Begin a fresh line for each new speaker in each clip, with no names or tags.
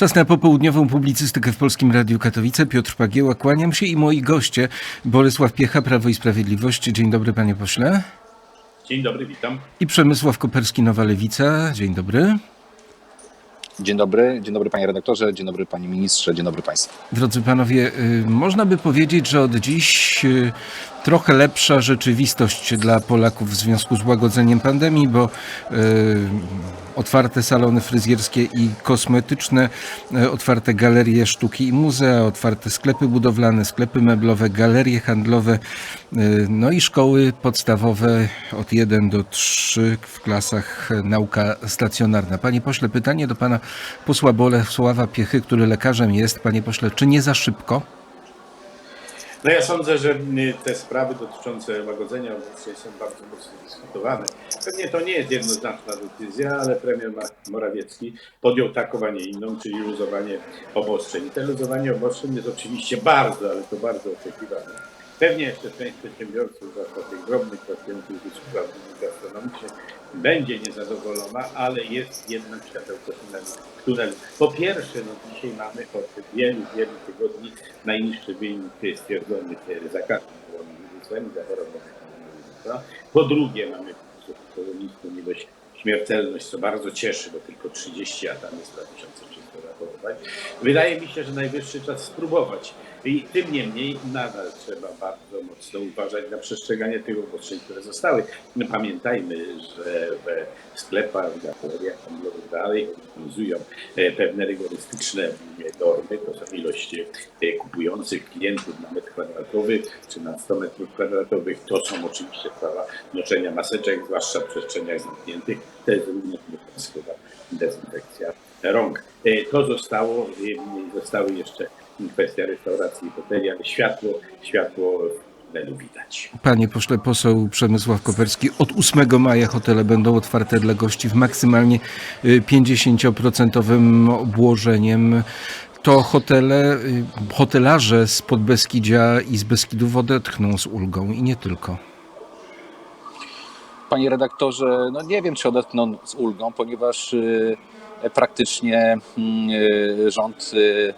Czas na popołudniową publicystykę w Polskim Radiu Katowice. Piotr Pagieła, kłaniam się i moi goście. Bolesław Piecha, Prawo i Sprawiedliwość. Dzień dobry, panie pośle.
Dzień dobry, witam.
I Przemysław Koperski, Nowa Lewica. Dzień dobry.
Dzień dobry, dzień dobry panie redaktorze, dzień dobry panie ministrze, dzień dobry państwu.
Drodzy panowie, y, można by powiedzieć, że od dziś y, trochę lepsza rzeczywistość dla Polaków w związku z łagodzeniem pandemii, bo y, otwarte salony fryzjerskie i kosmetyczne, y, otwarte galerie sztuki i muzea, otwarte sklepy budowlane, sklepy meblowe, galerie handlowe, y, no i szkoły podstawowe od 1 do 3 w klasach nauka stacjonarna. Panie pośle, pytanie do pana posła Bolesława Piechy, który lekarzem jest. Panie pośle, czy nie za szybko?
No ja sądzę, że te sprawy dotyczące łagodzenia obostrzeń są bardzo mocno dyskutowane. Pewnie to nie jest jednoznaczna decyzja, ale premier Morawiecki podjął taką, a nie inną, czyli luzowanie obostrzeń. I te luzowanie obostrzeń jest oczywiście bardzo, ale to bardzo oczekiwane. Pewnie jeszcze część przedsiębiorców, zwłaszcza tych drobnych pracujących w usługach gastronomicznych, będzie niezadowolona, ale jest jednak światełko tunelu. Po pierwsze, no dzisiaj mamy od wielu, wielu tygodni najniższy wynik stwierdzonych e, zakażeń koronawirusem i zachorowań koronawirusa. Po drugie, mamy niską ilość śmiertelność, co bardzo cieszy, bo tylko 30, a tam jest 2300 zachorowań. Wydaje mi się, że najwyższy czas spróbować. I tym niemniej nadal trzeba bardzo mocno uważać na przestrzeganie tych obostrzeń, które zostały. No, pamiętajmy, że w sklepach, w galeriach handlowych dalej obowiązują e, pewne rygorystyczne normy. To są ilości e, kupujących klientów na metr kwadratowy czy na 100 metrów kwadratowych. To są oczywiście sprawa noszenia maseczek, zwłaszcza w przestrzeniach zamkniętych. To jest również dezynfekcja rąk. E, To zostało, zostały jeszcze kwestia restauracji i hoteli, ale światło, światło w tunelu widać.
Panie pośle, poseł Przemysław Koperski, od 8 maja hotele będą otwarte dla gości w maksymalnie y, 50% obłożeniem. To hotele, y, hotelarze z Podbeskidzia i z Beskidów odetchną z ulgą i nie tylko.
Panie redaktorze, no nie wiem czy odetchną z ulgą, ponieważ y, praktycznie mm, y, rząd y,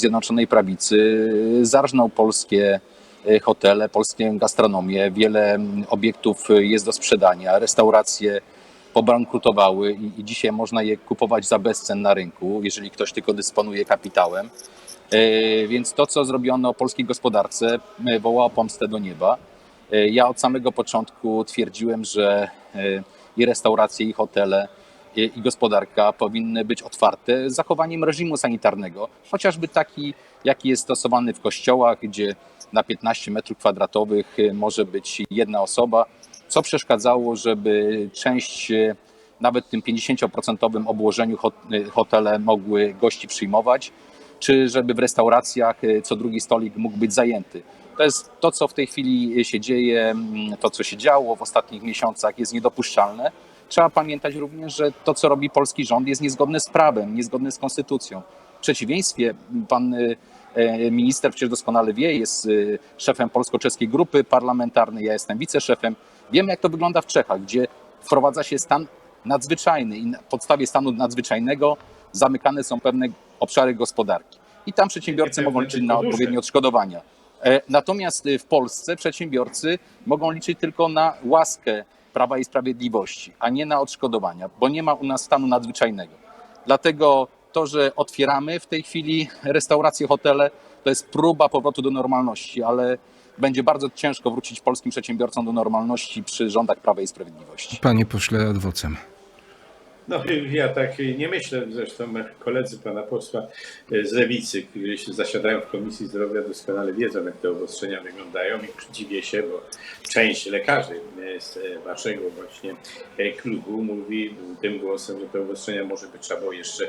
Zjednoczonej Prawicy zarżnął polskie y, hotele, polską gastronomię. Wiele obiektów y, jest do sprzedania, restauracje pobankrutowały i, i dzisiaj można je kupować za bezcen na rynku, jeżeli ktoś tylko dysponuje kapitałem. E, Więc to, co zrobiono polskiej gospodarce, e, wołało pomstę do nieba. E, Ja od samego początku twierdziłem, że e, i restauracje, i hotele, i gospodarka powinny być otwarte z zachowaniem reżimu sanitarnego, chociażby taki, jaki jest stosowany w kościołach, gdzie na 15 metrów kwadratowych e, może być jedna osoba, co przeszkadzało, żeby część, e, nawet tym 50% obłożeniu hot- e, hotele mogły gości przyjmować czy żeby w restauracjach y, co drugi stolik mógł być zajęty. To jest to, co w tej chwili się dzieje, mm, to, co się działo w ostatnich miesiącach, jest niedopuszczalne. Trzeba pamiętać również, że to, co robi polski rząd, jest niezgodne z prawem, niezgodne z konstytucją. W przeciwieństwie, pan e, minister przecież doskonale wie, jest y, szefem polsko-czeskiej grupy parlamentarnej, ja jestem wiceszefem. Wiemy, jak to wygląda w Czechach, gdzie wprowadza się stan nadzwyczajny i na podstawie stanu nadzwyczajnego zamykane są pewne obszary gospodarki. I tam przedsiębiorcy mogą liczyć na odpowiednie odszkodowania. E, Natomiast w Polsce przedsiębiorcy mogą liczyć tylko na łaskę Prawa i Sprawiedliwości, a nie na odszkodowania, bo nie ma u nas stanu nadzwyczajnego. Dlatego to, że otwieramy w tej chwili restauracje, hotele, to jest próba powrotu do normalności, ale będzie bardzo ciężko wrócić polskim przedsiębiorcom do normalności przy rządach Prawa i Sprawiedliwości.
Panie pośle, adwocem.
No ja tak nie myślę, zresztą koledzy pana posła z Lewicy, którzy się zasiadają w Komisji Zdrowia doskonale wiedzą, jak te obostrzenia wyglądają i dziwię się, bo część lekarzy z waszego właśnie klubu mówi tym głosem, że te obostrzenia może by trzeba było jeszcze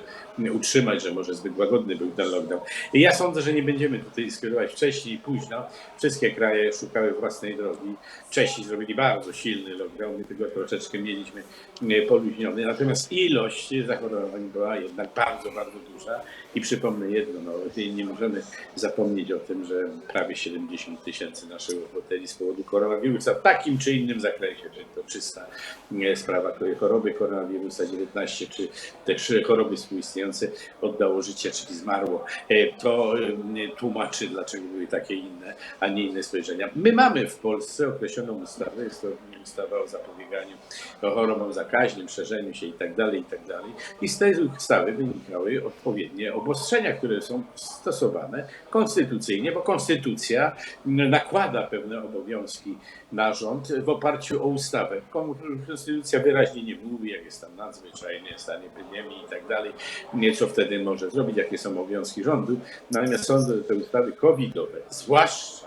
utrzymać, że może zbyt łagodny był ten lockdown. I ja sądzę, że nie będziemy tutaj dyskutować wcześniej i późno. Wszystkie kraje szukały własnej drogi. Czesi zrobili bardzo silny lockdown, my tego troszeczkę mieliśmy poluźniony. Natomiast Ilość zachorowań była jednak bardzo, bardzo duża. I przypomnę jedno, no, nie możemy zapomnieć o tym, że prawie 70 tysięcy naszych obywateli z powodu koronawirusa w takim czy innym zakresie, czy to czysta sprawa choroby koronawirusa 19, czy też choroby współistniejące oddało życie, czyli zmarło. E, To e, tłumaczy, dlaczego były takie inne, a nie inne spojrzenia. My mamy w Polsce określoną ustawę, jest to ustawa o zapobieganiu chorobom zakaźnym, szerzeniu się itd., itd. I z tej ustawy wynikały odpowiednie obostrzenia, które są stosowane konstytucyjnie, bo konstytucja nakłada pewne obowiązki na rząd w oparciu o ustawę. Konstytucja wyraźnie nie mówi, jak jest tam nadzwyczajnie, stan epidemii i tak dalej, co wtedy może zrobić, jakie są obowiązki rządu. Natomiast są te ustawy covidowe, zwłaszcza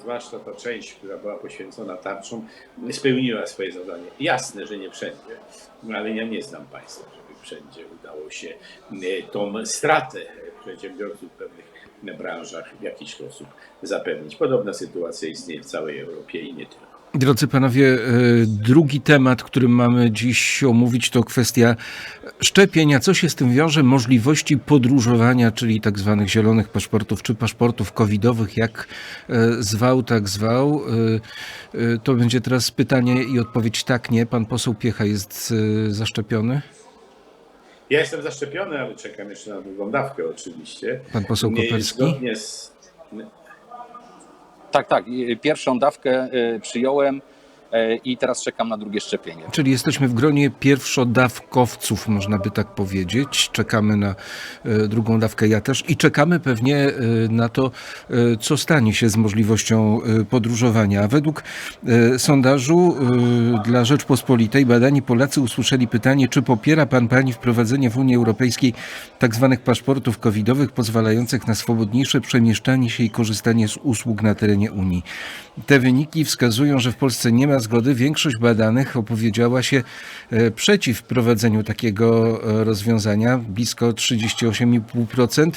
zwłaszcza ta część, która była poświęcona tarczom, spełniła swoje zadanie. Jasne, że nie wszędzie, no ale ja nie znam państwa, żeby wszędzie udało się e, tą stratę przedsiębiorców w pewnych branżach w jakiś sposób zapewnić. Podobna sytuacja istnieje w całej Europie i nie tylko.
Drodzy panowie, e, drugi temat, który mamy dziś omówić, to kwestia szczepienia. Co się z tym wiąże? Możliwości podróżowania, czyli tak zwanych zielonych paszportów, czy paszportów covidowych, jak e, zwał, tak zwał. E, To będzie teraz pytanie i odpowiedź tak, nie. Pan poseł Piecha jest zaszczepiony?
Ja jestem zaszczepiony, ale czekam jeszcze na drugą dawkę oczywiście.
Pan poseł Koperski?
Zgodnie z,
Tak, tak. i Pierwszą dawkę y, przyjąłem y, i teraz czekam na drugie szczepienie.
Czyli jesteśmy w gronie pierwszodawkowców, można by tak powiedzieć. Czekamy na e, drugą dawkę, ja też. I czekamy pewnie e, na to, e, co stanie się z możliwością e, podróżowania. Według e, sondażu e, dla Rzeczpospolitej badani Polacy usłyszeli pytanie, czy popiera pan pani wprowadzenie w Unii Europejskiej tak zwanych paszportów covidowych pozwalających na swobodniejsze przemieszczanie się i korzystanie z usług na terenie Unii. Te wyniki wskazują, że w Polsce nie ma zgody. Większość badanych opowiedziała się e, przeciw wprowadzeniu takiego e, rozwiązania. Blisko 38,5%.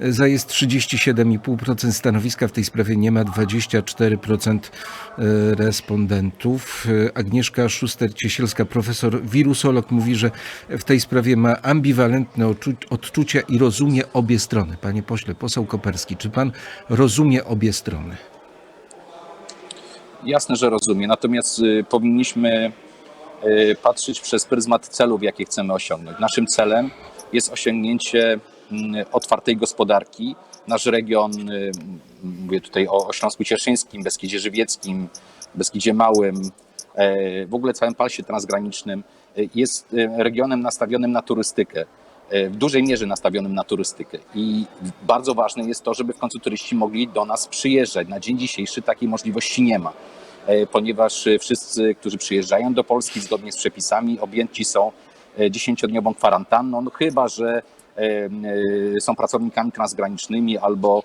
e, Za jest 37,5% stanowiska w tej sprawie nie ma 24% e, respondentów. Agnieszka Szuster-Ciesielska, profesor wirusolog, mówi, że w tej sprawie ma ambiwalentne odczu- odczucia i rozumie obie strony. Panie pośle, poseł Koperski, czy pan rozumie obie strony?
Jasne, że rozumiem. Natomiast y, powinniśmy y, patrzeć przez pryzmat celów, jakie chcemy osiągnąć. Naszym celem jest osiągnięcie mm, otwartej gospodarki. Nasz region, y, mówię tutaj o, Śląsku Cieszyńskim, Beskidzie Żywieckim, Beskidzie Małym, e, w ogóle całym pasie transgranicznym, jest regionem nastawionym na turystykę. E, W dużej mierze nastawionym na turystykę. I bardzo ważne jest to, żeby w końcu turyści mogli do nas przyjeżdżać. Na dzień dzisiejszy takiej możliwości nie ma e, ponieważ e, wszyscy, którzy przyjeżdżają do Polski zgodnie z przepisami, objęci są 10-dniową kwarantanną, no chyba że są pracownikami transgranicznymi albo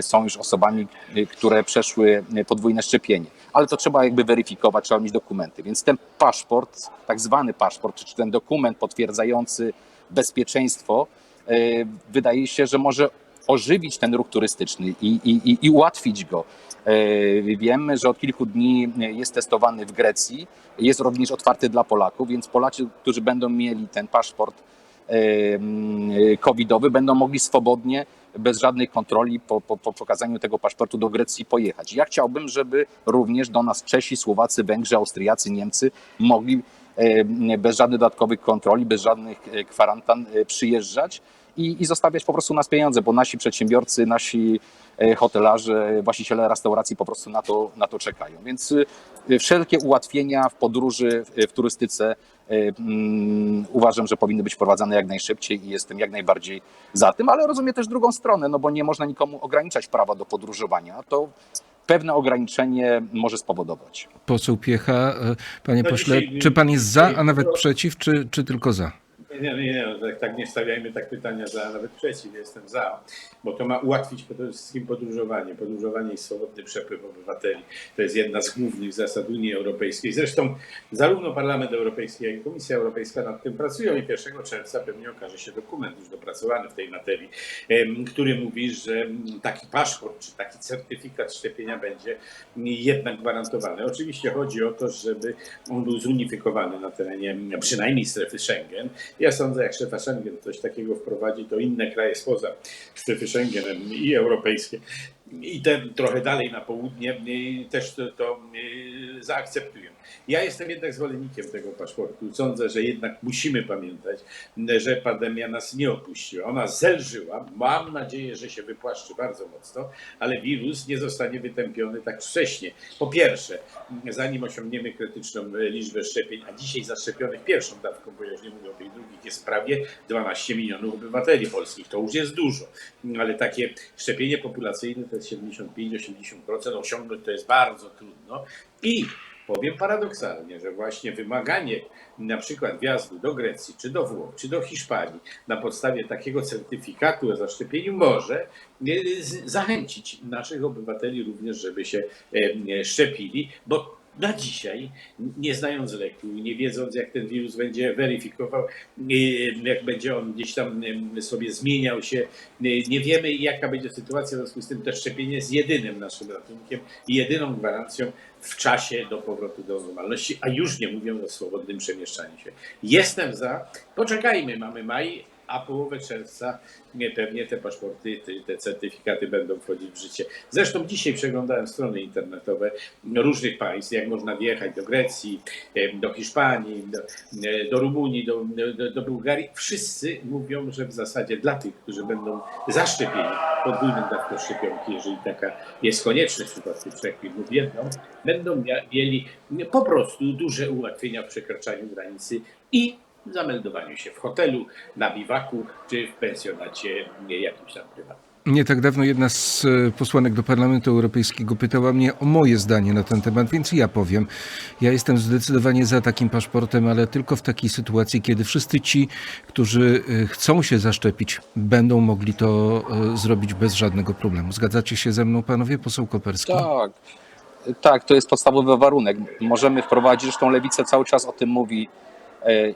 są już osobami, które przeszły podwójne szczepienie. Ale to trzeba jakby weryfikować, trzeba mieć dokumenty. Więc ten paszport, tak zwany paszport, czy ten dokument potwierdzający bezpieczeństwo, e, wydaje się, że może ożywić ten ruch turystyczny i, i, i, ułatwić go. E, Wiemy, że od kilku dni jest testowany w Grecji, jest również otwarty dla Polaków, więc Polacy, którzy będą mieli ten paszport e, mm, covidowy, będą mogli swobodnie, bez żadnej kontroli, po, po, po pokazaniu tego paszportu do Grecji pojechać. Ja chciałbym, żeby również do nas Czesi, Słowacy, Węgrzy, Austriacy, Niemcy mogli bez żadnych dodatkowych kontroli, bez żadnych e, kwarantan e, przyjeżdżać i, i zostawiać po prostu nas pieniądze, bo nasi przedsiębiorcy, nasi e, hotelarze, właściciele restauracji po prostu na to, na to czekają. Więc e, wszelkie ułatwienia w podróży, w, turystyce e, mm, uważam, że powinny być wprowadzane jak najszybciej i jestem jak najbardziej za tym, ale rozumiem też drugą stronę, no bo nie można nikomu ograniczać prawa do podróżowania. To pewne ograniczenie może spowodować.
Poseł Piecha, e, panie
No
pośle, czy pan jest za, a nawet przeciw, czy, czy tylko za?
Nie, nie, nie, tak, tak nie stawiajmy tak pytania za, nawet przeciw, jestem za, bo to ma ułatwić przede wszystkim podróżowanie, podróżowanie i swobodny przepływ obywateli. To jest jedna z głównych zasad Unii Europejskiej. Zresztą zarówno Parlament Europejski, jak i Komisja Europejska nad tym pracują i 1 czerwca pewnie okaże się dokument już dopracowany w tej materii, który mówi, że mm, taki paszport czy taki certyfikat szczepienia będzie jednak gwarantowany. Oczywiście chodzi o to, żeby on był zunifikowany na terenie przynajmniej strefy Schengen. Ja sądzę, jak strefa Schengen coś takiego wprowadzi, to inne kraje spoza strefy Schengen i europejskie i te trochę dalej na południe y, też to, to y, zaakceptują. Ja jestem jednak zwolennikiem tego paszportu. Sądzę, że jednak musimy pamiętać, że pandemia nas nie opuściła. Ona zelżyła. Mam nadzieję, że się wypłaszczy bardzo mocno, ale wirus nie zostanie wytępiony tak wcześnie. Po pierwsze, zanim osiągniemy krytyczną liczbę szczepień, a dzisiaj zaszczepionych pierwszą dawką, bo ja już nie mówię o tych drugich, jest prawie 12 milionów obywateli polskich. To już jest dużo, ale takie szczepienie populacyjne to jest 75-80%, osiągnąć to jest bardzo trudno i powiem paradoksalnie, że właśnie wymaganie na przykład wjazdu do Grecji, czy do Włoch, czy do Hiszpanii na podstawie takiego certyfikatu o zaszczepieniu może z- zachęcić naszych obywateli również, żeby się e, szczepili, bo na dzisiaj, nie znając leku, nie wiedząc jak ten wirus będzie weryfikował, e, jak będzie on gdzieś tam e, sobie zmieniał się, e, nie wiemy jaka będzie sytuacja, w związku z tym to szczepienie jest jedynym naszym ratunkiem i jedyną gwarancją w czasie do powrotu do normalności, a już nie mówię o swobodnym przemieszczaniu się. Jestem za, poczekajmy, mamy maj, a połowę czerwca nie, pewnie te paszporty, te, certyfikaty będą wchodzić w życie. Zresztą dzisiaj przeglądałem strony internetowe różnych państw, jak można wjechać do Grecji, em, do Hiszpanii, do, e, do Rumunii, do, do, do Bułgarii. Wszyscy mówią, że w zasadzie dla tych, którzy będą zaszczepieni podwójnym dawką szczepionki, jeżeli taka jest konieczność w przypadku trzech filmów jedną, będą mieli po prostu duże ułatwienia w przekraczaniu granicy i zameldowaniu się w hotelu, na biwaku czy w pensjonacie nie, jakimś tam prywatnym.
Nie tak dawno jedna z e, posłanek do Parlamentu Europejskiego pytała mnie o moje zdanie na ten temat, więc ja powiem. Ja jestem zdecydowanie za takim paszportem, ale tylko w takiej sytuacji, kiedy wszyscy ci, którzy e, chcą się zaszczepić, będą mogli to e, zrobić bez żadnego problemu. Zgadzacie się ze mną, panowie? Poseł Koperski?
Tak. Tak, to jest podstawowy warunek. Możemy wprowadzić, zresztą Lewica cały czas o tym mówi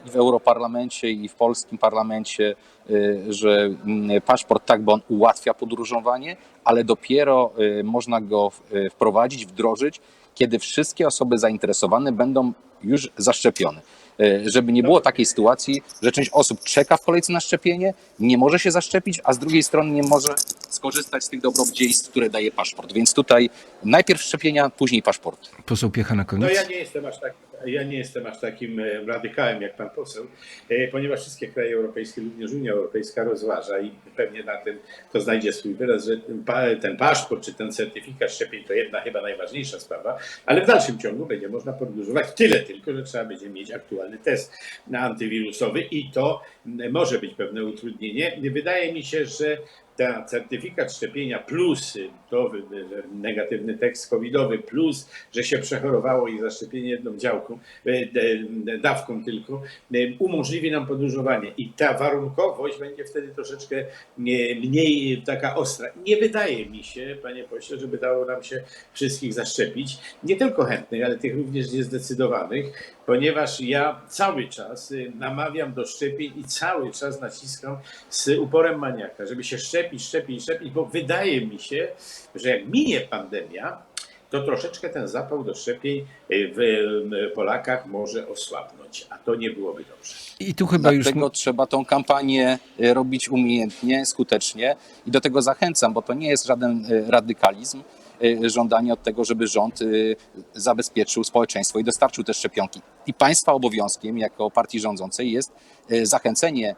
i w Europarlamencie, i w polskim parlamencie, e, że mm, paszport tak, bo on ułatwia podróżowanie, ale dopiero e, można go e, wprowadzić, wdrożyć, kiedy wszystkie osoby zainteresowane będą już zaszczepione. E, Żeby nie było takiej sytuacji, że część osób czeka w kolejce na szczepienie, nie może się zaszczepić, a z drugiej strony nie może skorzystać z tych dobrodziejstw, które daje paszport. Więc tutaj najpierw szczepienia, później paszport.
Poseł Piecha na
No
koniec.
ja nie jestem aż tak, ja nie jestem aż takim e, radykałem jak pan poseł, e, ponieważ wszystkie kraje europejskie, również Unia Europejska rozważa i pewnie na tym to znajdzie swój wyraz, że ten, pa- ten paszport czy ten certyfikat szczepień to jedna chyba najważniejsza sprawa, ale w dalszym ciągu będzie można podróżować tyle tylko, że trzeba będzie mieć aktualny test na antywirusowy i to może być pewne utrudnienie. Wydaje mi się, że ten certyfikat szczepienia plus to negatywny tekst covidowy plus, że się przechorowało i zaszczepienie jedną działką, d- dawką tylko, y, umożliwi nam podróżowanie i ta warunkowość będzie wtedy troszeczkę y, mniej taka ostra. Nie wydaje mi się, panie pośle, żeby dało nam się wszystkich zaszczepić, nie tylko chętnych, ale tych również niezdecydowanych, ponieważ ja cały czas namawiam do szczepień i cały czas naciskam z uporem maniaka, żeby się szczepić, szczepić, szczepić, bo wydaje mi się, że jak minie pandemia, to troszeczkę ten zapał do szczepień y, w y, Polakach może osłabnąć, a to nie byłoby dobrze.
I tu chyba już...
Dlatego trzeba tą kampanię e, robić umiejętnie, skutecznie i do tego zachęcam, bo to nie jest żaden radykalizm, żądanie od tego, żeby rząd zabezpieczył społeczeństwo i dostarczył te szczepionki. I państwa obowiązkiem, jako partii rządzącej, jest zachęcenie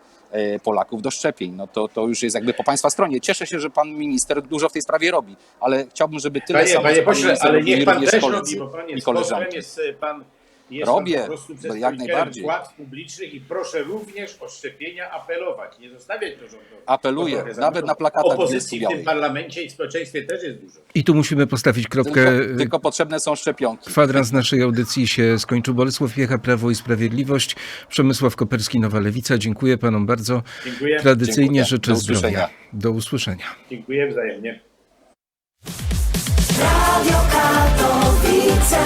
Polaków do szczepień. No to, to już jest jakby po państwa stronie. Cieszę się, że pan minister dużo w tej sprawie robi, ale chciałbym, żeby tyle
Panie,
samo,
panie pośle, ale niech pan też robi, bo pan
i
jest posłem, jest y, pan jest
Robię,
po prostu
jak najbardziej.
władz publicznych i proszę również o szczepienia apelować, nie zostawiać to rządowi.
Apeluję,
to
nawet na plakatach
Opozycji w tym parlamencie i społeczeństwie też jest dużo.
I tu musimy postawić kropkę.
Tylko, tylko potrzebne są szczepionki.
Kwadrans naszej audycji się skończył. Bolesław Piecha, Prawo i Sprawiedliwość, Przemysław Koperski, Nowa Lewica. Dziękuję panom bardzo.
Dziękuję.
Tradycyjnie
Dziękuję.
życzę
Do usłyszenia. zdrowia.
Do usłyszenia.
Dziękuję wzajemnie. Radio Katowice.